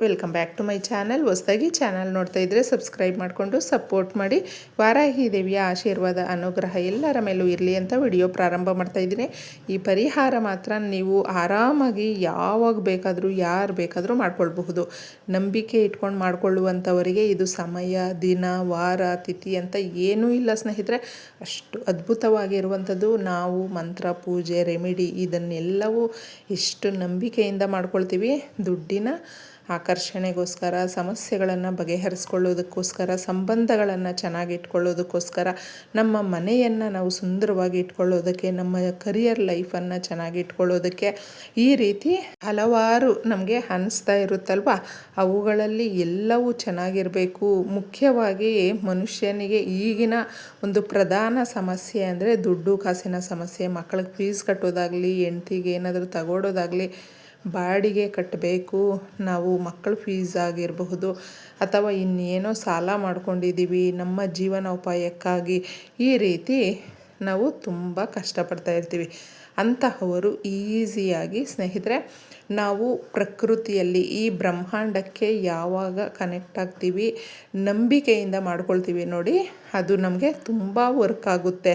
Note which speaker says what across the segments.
Speaker 1: Welcome back to my channel. ಹೊಸದಾಗಿ channel ನೋಡ್ತಾ ಇದ್ದರೆ ಸಬ್ಸ್ಕ್ರೈಬ್ ಮಾಡಿಕೊಂಡು ಸಪೋರ್ಟ್ ಮಾಡಿ. ವಾರಾಹಿ ದೇವಿಯ ಆಶೀರ್ವಾದ, ಅನುಗ್ರಹ ಎಲ್ಲರ ಮೇಲೂ ಇರಲಿ ಅಂತ ವಿಡಿಯೋ ಪ್ರಾರಂಭ ಮಾಡ್ತಾ ಇದ್ದೀನಿ. ಈ ಪರಿಹಾರ ಮಾತ್ರ ನೀವು ಆರಾಮಾಗಿ ಯಾವಾಗ ಬೇಕಾದರೂ, ಯಾರು ಬೇಕಾದರೂ ಮಾಡ್ಕೊಳ್ಬಹುದು. ನಂಬಿಕೆ ಇಟ್ಕೊಂಡು ಮಾಡಿಕೊಳ್ಳುವಂಥವರಿಗೆ ಇದು ಸಮಯ, ದಿನ, ವಾರ, ತಿಥಿ ಅಂತ ಏನೂ ಇಲ್ಲ ಸ್ನೇಹಿತರೆ. ಅಷ್ಟು ಅದ್ಭುತವಾಗಿರುವಂಥದ್ದು ನಾವು ಮಂತ್ರ, ಪೂಜೆ, ರೆಮಿಡಿ ಇದನ್ನೆಲ್ಲವೂ ಎಷ್ಟು ನಂಬಿಕೆಯಿಂದ ಮಾಡ್ಕೊಳ್ತೀವಿ. ದುಡ್ಡಿನ ಆಕರ್ಷಣೆಗೋಸ್ಕರ, ಸಮಸ್ಯೆಗಳನ್ನು ಬಗೆಹರಿಸ್ಕೊಳ್ಳೋದಕ್ಕೋಸ್ಕರ, ಸಂಬಂಧಗಳನ್ನು ಚೆನ್ನಾಗಿ ಇಟ್ಕೊಳ್ಳೋದಕ್ಕೋಸ್ಕರ, ನಮ್ಮ ಮನೆಯನ್ನು ನಾವು ಸುಂದರವಾಗಿ ಇಟ್ಕೊಳ್ಳೋದಕ್ಕೆ, ನಮ್ಮ ಕರಿಯರ್ ಲೈಫನ್ನು ಚೆನ್ನಾಗಿ ಇಟ್ಕೊಳ್ಳೋದಕ್ಕೆ ಈ ರೀತಿ ಹಲವಾರು ನಮಗೆ ಅನಿಸ್ತಾ ಇರುತ್ತಲ್ವ? ಅವುಗಳಲ್ಲಿ ಎಲ್ಲವೂ ಚೆನ್ನಾಗಿರಬೇಕು. ಮುಖ್ಯವಾಗಿ ಮನುಷ್ಯನಿಗೆ ಈಗಿನ ಒಂದು ಪ್ರಧಾನ ಸಮಸ್ಯೆ ಅಂದರೆ ದುಡ್ಡು, ಕಾಸಿನ ಸಮಸ್ಯೆ ಮಕ್ಕಳಿಗೆ ಫೀಸ್ ಕಟ್ಟೋದಾಗಲಿ, ಹೆಂಡ್ತಿಗೆ ಏನಾದರೂ ತಗೊಳ್ಳೋದಾಗಲಿ ಬಾಡಿಗೆ ಕಟ್ಟಬೇಕು, ನಾವು ಮಕ್ಕಳ ಫೀಸ್ ಆಗಿರಬಹುದು ಅಥವಾ ಇನ್ನೇನೋ ಸಾಲ ಮಾಡ್ಕೊಂಡಿದ್ದೀವಿ, ನಮ್ಮ ಜೀವನೋಪಾಯಕ್ಕಾಗಿ ಈ ರೀತಿ ನಾವು ತುಂಬ ಕಷ್ಟಪಡ್ತಾ ಇರ್ತೀವಿ. ಅಂತಹವರು ಈಸಿಯಾಗಿ ಸ್ನೇಹಿತರೆ, ನಾವು ಪ್ರಕೃತಿಯಲ್ಲಿ ಈ ಬ್ರಹ್ಮಾಂಡಕ್ಕೆ ಯಾವಾಗ ಕನೆಕ್ಟ್ ಆಗ್ತೀವಿ ನಂಬಿಕೆಯಿಂದ ಮಾಡ್ಕೊಳ್ತೀವಿ ನೋಡಿ, ಅದು ನಮಗೆ ತುಂಬ ವರ್ಕ್ ಆಗುತ್ತೆ.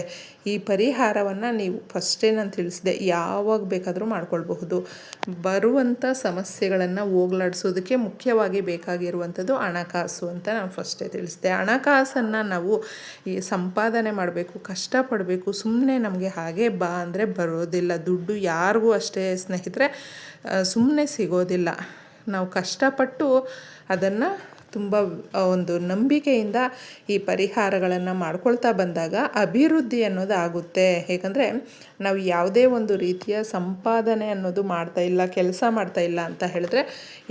Speaker 1: ಈ ಪರಿಹಾರವನ್ನು ನೀವು ಫಸ್ಟೇ ನಾನು ತಿಳಿಸಿದೆ, ಯಾವಾಗ ಬೇಕಾದರೂ ಮಾಡ್ಕೊಳ್ಬಹುದು. ಬರುವಂಥ ಸಮಸ್ಯೆಗಳನ್ನು ಹೋಗ್ಲಾಡಿಸೋದಕ್ಕೆ ಮುಖ್ಯವಾಗಿ ಬೇಕಾಗಿರುವಂಥದ್ದು ಹಣಕಾಸು ಅಂತ ನಾನು ಫಸ್ಟೇ ತಿಳಿಸಿದೆ. ಹಣಕಾಸನ್ನು ನಾವು ಈ ಸಂಪಾದನೆ ಮಾಡಬೇಕು, ಕಷ್ಟಪಡಬೇಕು ಸುಮ್ಮನೆ ನಮಗೆ ಹಾಗೆ ಬಾ ಅಂದರೆ ಬರೋದಿಲ್ಲ ದುಡ್ಡು ಯಾರಿಗೂ ಅಷ್ಟೇ ಸ್ನೇಹಿತರೆ ಸುಮ್ಮನೆ ಸಿಗೋದಿಲ್ಲ. ನಾವು ಕಷ್ಟಪಟ್ಟು ಅದನ್ನು ತುಂಬ ಒಂದು ನಂಬಿಕೆಯಿಂದ ಈ ಪರಿಹಾರಗಳನ್ನು ಮಾಡ್ಕೊಳ್ತಾ ಬಂದಾಗ ಅಭಿವೃದ್ಧಿ ಅನ್ನೋದು ಆಗುತ್ತೆ. ಏಕೆಂದರೆ ನಾವು ಯಾವುದೇ ಒಂದು ರೀತಿಯ ಸಂಪಾದನೆ ಅನ್ನೋದು ಮಾಡ್ತಾ ಇಲ್ಲ, ಕೆಲಸ ಮಾಡ್ತಾ ಇಲ್ಲ ಅಂತ ಹೇಳಿದ್ರೆ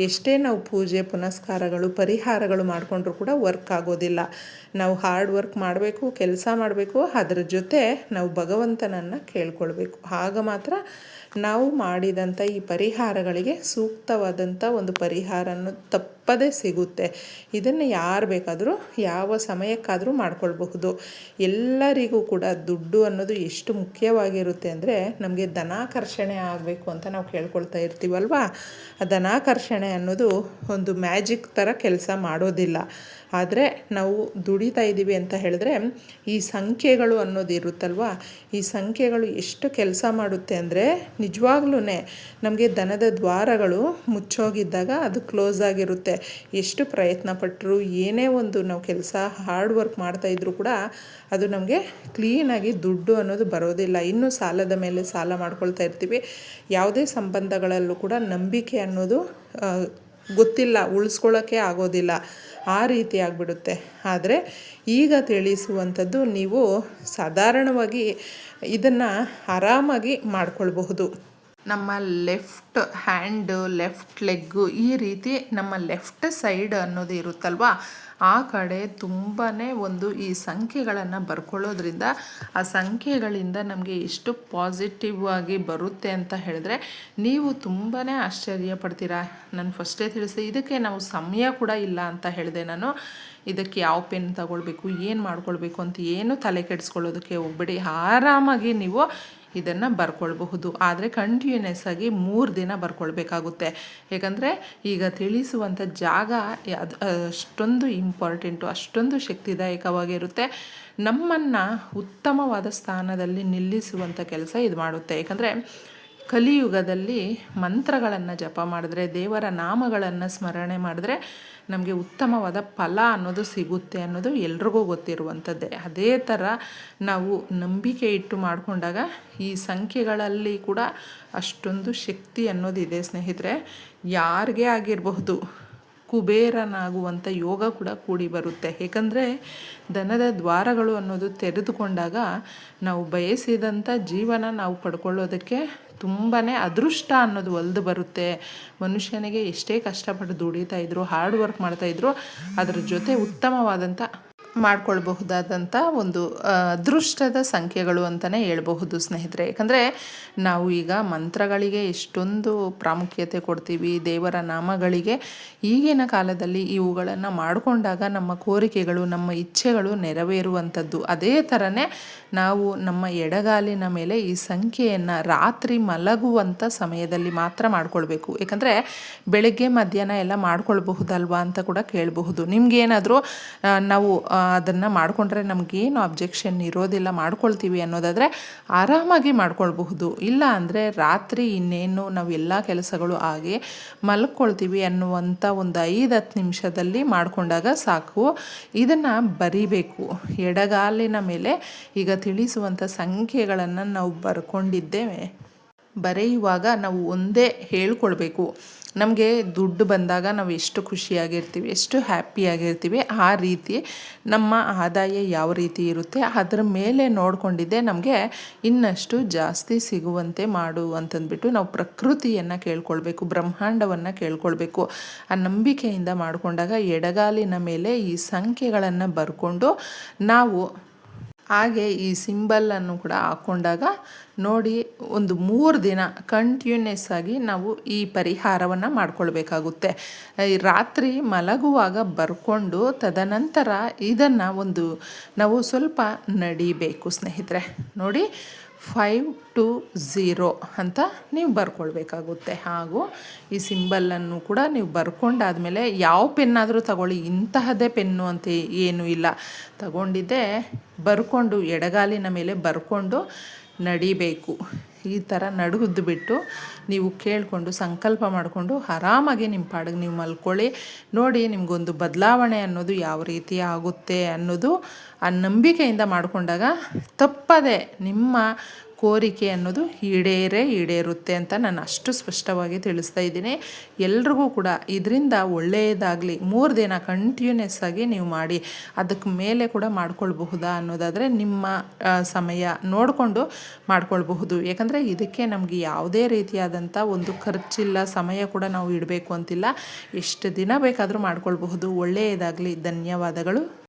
Speaker 1: ಎಷ್ಟೇ ನಾವು ಪೂಜೆ, ಪುನಸ್ಕಾರಗಳು, ಪರಿಹಾರಗಳು ಮಾಡಿಕೊಂಡ್ರೂ ಕೂಡ ವರ್ಕ್ ಆಗೋದಿಲ್ಲ. ನಾವು ಹಾರ್ಡ್ ವರ್ಕ್ ಮಾಡಬೇಕು, ಕೆಲಸ ಮಾಡಬೇಕು, ಅದರ ಜೊತೆ ನಾವು ಭಗವಂತನನ್ನು ಕೇಳ್ಕೊಳ್ಬೇಕು. ಆಗ ಮಾತ್ರ ನಾವು ಮಾಡಿದಂಥ ಈ ಪರಿಹಾರಗಳಿಗೆ ಸೂಕ್ತವಾದಂಥ ಒಂದು ಪರಿಹಾರ ಅನ್ನೋದು ತಪ್ಪದೇ ಸಿಗುತ್ತೆ. ಇದನ್ನು ಯಾರು ಬೇಕಾದರೂ ಯಾವ ಸಮಯಕ್ಕಾದರೂ ಮಾಡ್ಕೊಳ್ಬಹುದು. ಎಲ್ಲರಿಗೂ ಕೂಡ ದುಡ್ಡು ಅನ್ನೋದು ಎಷ್ಟು ಮುಖ್ಯವಾಗಿರುತ್ತೆ ಅಂದರೆ ನಮಗೆ ಧನಾಕರ್ಷಣೆ ಆಗಬೇಕು ಅಂತ ನಾವು ಕೇಳ್ಕೊಳ್ತಾ ಇರ್ತೀವಲ್ವಾ? ಆ ಧನಾಕರ್ಷಣೆ ಅನ್ನೋದು ಒಂದು ಮ್ಯಾಜಿಕ್ ಥರ ಕೆಲಸ ಮಾಡೋದಿಲ್ಲ. ಆದರೆ ನಾವು ದುಡಿತಾ ಇದ್ದೀವಿ ಅಂತ ಹೇಳಿದ್ರೆ ಈ ಸಂಖ್ಯೆಗಳು ಅನ್ನೋದು ಇರುತ್ತಲ್ವ? ಈ ಸಂಖ್ಯೆಗಳು ಎಷ್ಟು ಕೆಲಸ ಮಾಡುತ್ತೆ ಅಂದರೆ ನಿಜವಾಗ್ಲೂ ನಮಗೆ ದನದ ದ್ವಾರಗಳು ಮುಚ್ಚೋಗಿದ್ದಾಗ ಅದು ಕ್ಲೋಸ್ ಆಗಿರುತ್ತೆ. ಎಷ್ಟು ಪ್ರಯತ್ನ ಪಟ್ಟರು ಏನೇ ಒಂದು ನಾವು ಕೆಲಸ, ಹಾರ್ಡ್ ವರ್ಕ್ ಮಾಡ್ತಾಯಿದ್ರು ಕೂಡ ಅದು ನಮಗೆ ಕ್ಲೀನಾಗಿ ದುಡ್ಡು ಅನ್ನೋದು ಬರೋದಿಲ್ಲ. ಇನ್ನೂ ಸಾಲದ ಮೇಲೆ ಸಾಲ ಮಾಡ್ಕೊಳ್ತಾ ಇರ್ತೀವಿ. ಯಾವುದೇ ಸಂಬಂಧಗಳಲ್ಲೂ ಕೂಡ ನಂಬಿಕೆ ಅನ್ನೋದು ಗೊತ್ತಿಲ್ಲ ಉಳಿಸ್ಕೊಳ್ಳೋಕ್ಕೆ ಆಗೋದಿಲ್ಲ. ಆ ರೀತಿ ಆಗಿಬಿಡುತ್ತೆ. ಆದರೆ ಈಗ ತಿಳಿಸುವಂಥದ್ದು ನೀವು ಸಾಧಾರಣವಾಗಿ ಇದನ್ನು ಆರಾಮಾಗಿ ಮಾಡ್ಕೊಳ್ಬಹುದು. ನಮ್ಮ ಲೆಫ್ಟ್ ಹ್ಯಾಂಡ್, ಲೆಫ್ಟ್ ಲೆಗ್ಗು ಈ ರೀತಿ ನಮ್ಮ ಲೆಫ್ಟ್ ಸೈಡ್ ಅನ್ನೋದು ಇರುತ್ತಲ್ವ? ಆ ಕಡೆ ತುಂಬಾ ಒಂದು ಈ ಸಂಖ್ಯೆಗಳನ್ನು ಬರ್ಕೊಳ್ಳೋದ್ರಿಂದ ಆ ಸಂಖ್ಯೆಗಳಿಂದ ನಮಗೆ ಎಷ್ಟು ಪಾಸಿಟಿವ್ ಆಗಿ ಬರುತ್ತೆ ಅಂತ ಹೇಳಿದ್ರೆ ನೀವು ತುಂಬಾ ಆಶ್ಚರ್ಯ ಪಡ್ತೀರಾ. ನಾನು ಫಸ್ಟೇ ತಿಳಿಸಿ, ಇದಕ್ಕೆ ನಾವು ಸಮಯ ಕೂಡ ಇಲ್ಲ ಅಂತ ಹೇಳಿದೆ ನಾನು. ಇದಕ್ಕೆ ಯಾವ ಪೆನ್ ತಗೊಳ್ಬೇಕು, ಏನು ಮಾಡ್ಕೊಳ್ಬೇಕು ಅಂತ ಏನು ತಲೆ ಕೆಡಿಸ್ಕೊಳ್ಳೋದಕ್ಕೆ ಹೋಗ್ಬೇಡಿ. ಆರಾಮಾಗಿ ನೀವು ಇದನ್ನು ಬರ್ಕೊಳ್ಬಹುದು. ಆದರೆ ಕಂಟಿನ್ಯೂಸ್ ಆಗಿ ಮೂರು ದಿನ ಬರ್ಕೊಳ್ಬೇಕಾಗುತ್ತೆ. ಏಕೆಂದರೆ ಈಗ ತಿಳಿಸುವಂಥ ಜಾಗ ಅದು, ಅಷ್ಟೊಂದು ಇಂಪಾರ್ಟೆಂಟು ಅಷ್ಟೊಂದು ಶಕ್ತಿದಾಯಕವಾಗಿರುತ್ತೆ. ನಮ್ಮನ್ನು ಉತ್ತಮವಾದ ಸ್ಥಾನದಲ್ಲಿ ನಿಲ್ಲಿಸುವಂಥ ಕೆಲಸ ಇದು ಮಾಡುತ್ತೆ ಯಾಕಂದರೆ ಕಲಿಯುಗದಲ್ಲಿ ಮಂತ್ರಗಳನ್ನು ಜಪ ಮಾಡಿದ್ರೆ, ದೇವರ ನಾಮಗಳನ್ನು ಸ್ಮರಣೆ ಮಾಡಿದ್ರೆ ನಮಗೆ ಉತ್ತಮವಾದ ಫಲ ಅನ್ನೋದು ಸಿಗುತ್ತೆ ಅನ್ನೋದು ಎಲ್ರಿಗೂ ಗೊತ್ತಿರುವಂಥದ್ದೇ. ಅದೇ ಥರ ನಾವು ನಂಬಿಕೆ ಇಟ್ಟು ಮಾಡಿಕೊಂಡಾಗ ಈ ಸಂಖ್ಯೆಗಳಲ್ಲಿ ಕೂಡ ಅಷ್ಟೊಂದು ಶಕ್ತಿ ಅನ್ನೋದಿದೆ ಸ್ನೇಹಿತರೆ. ಯಾರಿಗೇ ಆಗಿರಬಹುದು ಕುಬೇರನಾಗುವಂಥ ಯೋಗ ಕೂಡ ಕೂಡಿ ಬರುತ್ತೆ. ಏಕೆಂದರೆ ದನದ ದ್ವಾರಗಳು ಅನ್ನೋದು ತೆರೆದುಕೊಂಡಾಗ ನಾವು ಬಯಸಿದಂಥ ಜೀವನ ನಾವು ಪಡ್ಕೊಳ್ಳೋದಕ್ಕೆ ತುಂಬಾ ಅದೃಷ್ಟ ಅನ್ನೋದು ಒಲ್ದು ಬರುತ್ತೆ. ಮನುಷ್ಯನಿಗೆ ಎಷ್ಟೇ ಕಷ್ಟಪಟ್ಟು ದುಡಿತಾ ಇದ್ರು ಹಾರ್ಡ್ ವರ್ಕ್ ಮಾಡ್ತಾಯಿದ್ರು ಅದರ ಜೊತೆ ಉತ್ತಮವಾದಂಥ ಮಾಡ್ಕೊಳ್ಬಹುದಾದಂಥ ಒಂದು ಅದೃಷ್ಟದ ಸಂಖ್ಯೆಗಳು ಅಂತಲೇ ಹೇಳ್ಬಹುದು ಸ್ನೇಹಿತರೆ. ಯಾಕಂದರೆ ನಾವು ಈಗ ಮಂತ್ರಗಳಿಗೆ ಎಷ್ಟೊಂದು ಪ್ರಾಮುಖ್ಯತೆ ಕೊಡ್ತೀವಿ, ದೇವರ ನಾಮಗಳಿಗೆ. ಈಗಿನ ಕಾಲದಲ್ಲಿ ಇವುಗಳನ್ನು ಮಾಡಿಕೊಂಡಾಗ ನಮ್ಮ ಕೋರಿಕೆಗಳು, ನಮ್ಮ ಇಚ್ಛೆಗಳು ನೆರವೇರುವಂಥದ್ದು. ಅದೇ ಥರನೇ ನಾವು ನಮ್ಮ ಎಡಗಾಲಿನ ಮೇಲೆ ಈ ಸಂಖ್ಯೆಯನ್ನು ರಾತ್ರಿ ಮಲಗುವಂಥ ಸಮಯದಲ್ಲಿ ಮಾತ್ರ ಮಾಡ್ಕೊಳ್ಬೇಕು. ಯಾಕಂದರೆ ಬೆಳಗ್ಗೆ ಮಧ್ಯಾಹ್ನ ಎಲ್ಲ ಮಾಡ್ಕೊಳ್ಬಹುದಲ್ವಾ ಅಂತ ಕೂಡ ಕೇಳಬಹುದು. ನಿಮಗೇನಾದರೂ ನಾವು ಅದನ್ನು ಮಾಡಿಕೊಂಡ್ರೆ ನಮಗೇನು ಅಬ್ಜೆಕ್ಷನ್ ಇರೋದಿಲ್ಲ, ಮಾಡ್ಕೊಳ್ತೀವಿ ಅನ್ನೋದಾದರೆ ಆರಾಮಾಗಿ ಮಾಡ್ಕೊಳ್ಬಹುದು. ಇಲ್ಲ ಅಂದರೆ ರಾತ್ರಿ ಇನ್ನೇನು ನಾವು ಎಲ್ಲ ಕೆಲಸಗಳು ಆಗಿ ಮಲ್ಕೊಳ್ತೀವಿ ಅನ್ನುವಂಥ ಒಂದು ಐದು ಹತ್ತು ನಿಮಿಷದಲ್ಲಿ ಮಾಡಿಕೊಂಡಾಗ ಸಾಕು. ಇದನ್ನು ಬರಿಬೇಕು. ಎಡಗಾಲಿನ ಮೇಲೆ ಈಗ ತಿಳಿಸುವಂಥ ಸಂಖ್ಯೆಗಳನ್ನು ನಾವು ಬರ್ಕೊಂಡಿದ್ದೇವೆ. ಬರೆಯುವಾಗ ನಾವು ಒಂದೇ ಹೇಳ್ಕೊಳ್ಬೇಕು. ನಮಗೆ ದುಡ್ಡು ಬಂದಾಗ ನಾವು ಎಷ್ಟು ಖುಷಿಯಾಗಿರ್ತೀವಿ, ಎಷ್ಟು ಹ್ಯಾಪಿಯಾಗಿರ್ತೀವಿ, ಆ ರೀತಿ ನಮ್ಮ ಆದಾಯ ಯಾವ ರೀತಿ ಇರುತ್ತೆ, ಅದರ ಮೇಲೆ ನೋಡಿಕೊಂಡಿದ್ದೆ ನಮಗೆ ಇನ್ನಷ್ಟು ಜಾಸ್ತಿ ಸಿಗುವಂತೆ ಮಾಡು ಅಂತಂದ್ಬಿಟ್ಟು ನಾವು ಪ್ರಕೃತಿಯನ್ನು ಕೇಳ್ಕೊಳ್ಬೇಕು, ಬ್ರಹ್ಮಾಂಡವನ್ನು ಕೇಳ್ಕೊಳ್ಬೇಕು. ಆ ನಂಬಿಕೆಯಿಂದ ಮಾಡಿಕೊಂಡಾಗ ಎಡಗಾಲಿನ ಮೇಲೆ ಈ ಸಂಖ್ಯೆಗಳನ್ನು ಬರ್ಕೊಂಡು ನಾವು ಹಾಗೆ ಈ ಸಿಂಬಲನ್ನು ಕೂಡ ಹಾಕ್ಕೊಂಡಾಗ ನೋಡಿ ಒಂದು ಮೂರು ದಿನ ಕಂಟಿನ್ಯೂಸ್ ಆಗಿ ನಾವು ಈ ಪರಿಹಾರವನ್ನು ಮಾಡಿಕೊಳ್ಬೇಕಾಗುತ್ತೆ. ರಾತ್ರಿ ಮಲಗುವಾಗ ಬರ್ಕೊಂಡು ತದನಂತರ ಇದನ್ನು ಒಂದು ನಾವು ಸ್ವಲ್ಪ ನಡಿಬೇಕು ಸ್ನೇಹಿತರೆ. ನೋಡಿ ಫೈವ್ ಟು ಝೀರೋ ಅಂತ ನೀವು ಬರ್ಕೊಳ್ಬೇಕಾಗುತ್ತೆ. ಹಾಗೂ ಈ ಸಿಂಬಲನ್ನು ಕೂಡ ನೀವು ಬರ್ಕೊಂಡಾದಮೇಲೆ ಯಾವ ಪೆನ್ನಾದರೂ ತಗೊಳ್ಳಿ ಇಂತಹದೇ ಪೆನ್ನು ಅಂತ ಏನೂ ಇಲ್ಲ. ತಗೊಂಡಿದ್ದೆ ಬರ್ಕೊಂಡು ಎಡಗಾಲಿನ ಮೇಲೆ ಬರ್ಕೊಂಡು ನಡಿಬೇಕು. ಈ ಥರ ನಡುವುದು ಬಿಟ್ಟು ನೀವು ಕೇಳಿಕೊಂಡು ಸಂಕಲ್ಪ ಮಾಡಿಕೊಂಡು ಆರಾಮಾಗಿ ನಿಮ್ಮ ಪಾಡಿಗೆ ನೀವು ಮಲ್ಕೊಳ್ಳಿ. ನೋಡಿ ನಿಮಗೊಂದು ಬದಲಾವಣೆ ಅನ್ನೋದು ಯಾವ ರೀತಿ ಆಗುತ್ತೆ ಅನ್ನೋದು ಆ ನಂಬಿಕೆಯಿಂದ ಮಾಡಿಕೊಂಡಾಗ ತಪ್ಪದೆ ನಿಮ್ಮ ಕೋರಿಕೆ ಅನ್ನೋದು ಈಡೇರೇ ಈಡೇರುತ್ತೆ ಅಂತ ನಾನು ಅಷ್ಟು ಸ್ಪಷ್ಟವಾಗಿ ತಿಳಿಸ್ತಾ ಇದ್ದೀನಿ. ಎಲ್ರಿಗೂ ಕೂಡ ಇದರಿಂದ ಒಳ್ಳೆಯದಾಗಲಿ ಮೂರು ದಿನ ಕಂಟಿನ್ಯೂಸ್ ಆಗಿ ನೀವು ಮಾಡಿ, ಅದಕ್ಕೆ ಮೇಲೆ ಕೂಡ ಮಾಡ್ಕೊಳ್ಬಹುದಾ ಅನ್ನೋದಾದರೆ ನಿಮ್ಮ ಸಮಯ ನೋಡಿಕೊಂಡು ಮಾಡ್ಕೊಳ್ಬಹುದು. ಯಾಕಂದರೆ ಇದಕ್ಕೆ ನಮಗೆ ಯಾವುದೇ ರೀತಿಯಾದಂಥ ಒಂದು ಖರ್ಚಿಲ್ಲ, ಸಮಯ ಕೂಡ ನಾವು ಇಡಬೇಕು ಅಂತಿಲ್ಲ. ಎಷ್ಟು ದಿನ ಬೇಕಾದರೂ ಮಾಡ್ಕೊಳ್ಬಹುದು. ಒಳ್ಳೆಯದಾಗಲಿ ಧನ್ಯವಾದಗಳು.